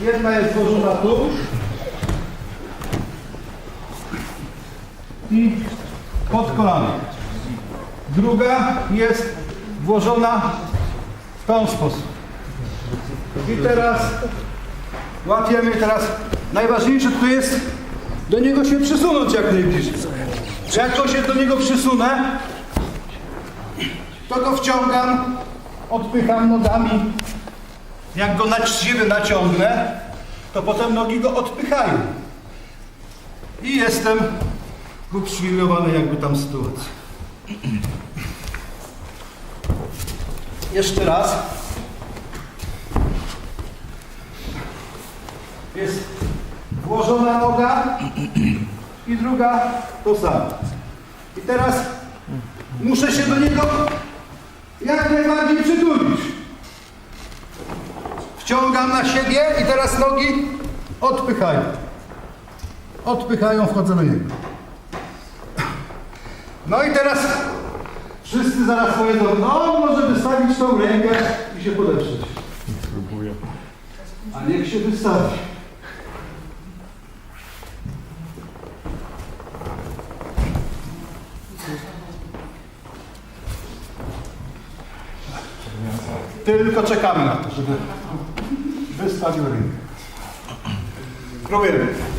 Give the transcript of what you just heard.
Jedna jest włożona tu. I pod kolano. Druga jest włożona w ten sposób. I teraz łapiemy teraz. Najważniejsze tu jest do niego się przysunąć jak najbliżej. Jak to się do niego przysunę, to go wciągam, odpycham nogami. Jak go na siebie naciągnę, to potem nogi go odpychają. I jestem uprzywilejowany jakby tam sytuacja. Jeszcze raz. Jest włożona noga i druga to samo. I teraz muszę się do niego jak najbardziej przytulić. Wciągam na siebie i teraz nogi odpychają. Odpychają, wchodzę do niego. No i teraz wszyscy zaraz powiedzą, no może wystawić tą rękę i się podeprzeć. Spróbuję. A niech się wystawi. Tylko czekamy na to, żeby wystawił rękę. Próbujemy.